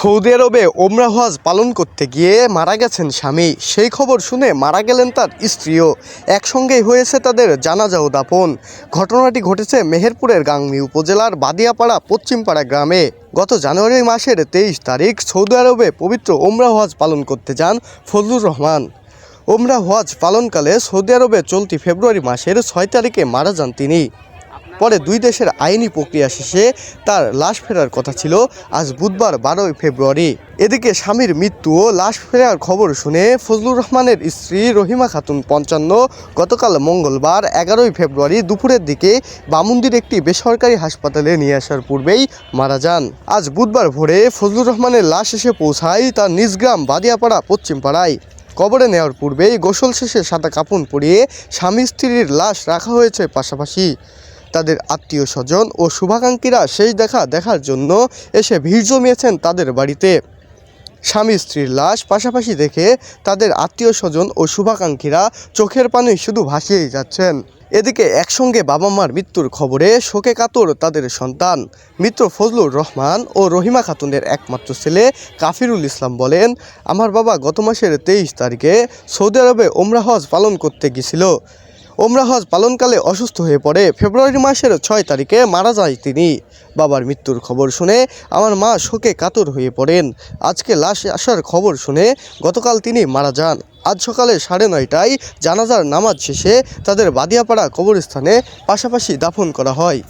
Saudi আরবে ওমরা হজ পালন করতে গিয়ে মারা গেছেন স্বামী। সেই খবর শুনে মারা গেলেন তার স্ত্রীও। একসঙ্গেই হয়েছে তাদের জানাজা ও দাফন। ঘটনাটি ঘটেছে মেহেরপুরের গাংনী উপজেলার বাদিয়াপাড়া পশ্চিমপাড়া গ্রামে। গত জানুয়ারি মাসের তেইশ তারিখ সৌদি আরবে পবিত্র ওমরা হজ পালন করতে যান ফজলুর রহমান। ওমরা হজ পালনকালে সৌদি আরবে চলতি ফেব্রুয়ারি মাসের ছয় তারিখে মারা যান তিনি। পরে দুই দেশের আইনি প্রক্রিয়া শেষে তার লাশ ফেরার কথা ছিল আজ বুধবার বারোই ফেব্রুয়ারি। এদিকে স্বামীর মৃত্যু ও লাশ ফেরার খবর শুনে ফজলুর রহমানের স্ত্রী রহিমা খাতুন পঞ্চান্ন গতকাল মঙ্গলবার এগারোই ফেব্রুয়ারি দুপুরের দিকে বামুন্দির একটি বেসরকারি হাসপাতালে নিয়ে আসার পূর্বেই মারা যান। আজ বুধবার ভোরে ফজলুর রহমানের লাশ এসে পৌঁছায় তার নিজ গ্রাম বাদিয়াপাড়া, পশ্চিমপাড়ায়। কবরে নেওয়ার পূর্বেই গোসল শেষে সাদা কাপড় পরিয়ে স্বামী স্ত্রীর লাশ রাখা হয়েছে পাশাপাশি। তাদের আত্মীয় স্বজন ও শুভাকাঙ্ক্ষীরা শেষ দেখা দেখার জন্য এসে ভিড় জমিয়েছেন তাদের বাড়িতে। স্বামী স্ত্রীর লাশ পাশাপাশি দেখে তাদের আত্মীয় স্বজন ও শুভাকাঙ্ক্ষীরা চোখের পানি শুধু ভাসিয়েই যাচ্ছেন। এদিকে একসঙ্গে বাবা মার মৃত্যুর খবরে শোকে কাতর তাদের সন্তান। মিত্র ফজলুর রহমান ও রহিমা খাতুনের একমাত্র ছেলে কাফিরুল ইসলাম বলেন, আমার বাবা গত মাসের তেইশ তারিখে সৌদি আরবে ওমরা হজ পালন করতে গিয়েছিল। ওমরা হজ পালনকালে অসুস্থ হয়ে পড়ে। ফেব্রুয়ারি মাসের ছয় তারিখে মারা যায় তিনি। বাবার মৃত্যুর খবর শুনে আমার মা শোকে কাতর হয়ে পড়েন। আজকে লাশ আসার খবর শুনে গতকাল তিনি মারা যান। আজ সকালে সাড়ে নয়টায় জানাজার নামাজ শেষে তাদের বাদিয়াপাড়া কবরস্থানে পাশাপাশি দাফন করা হয়।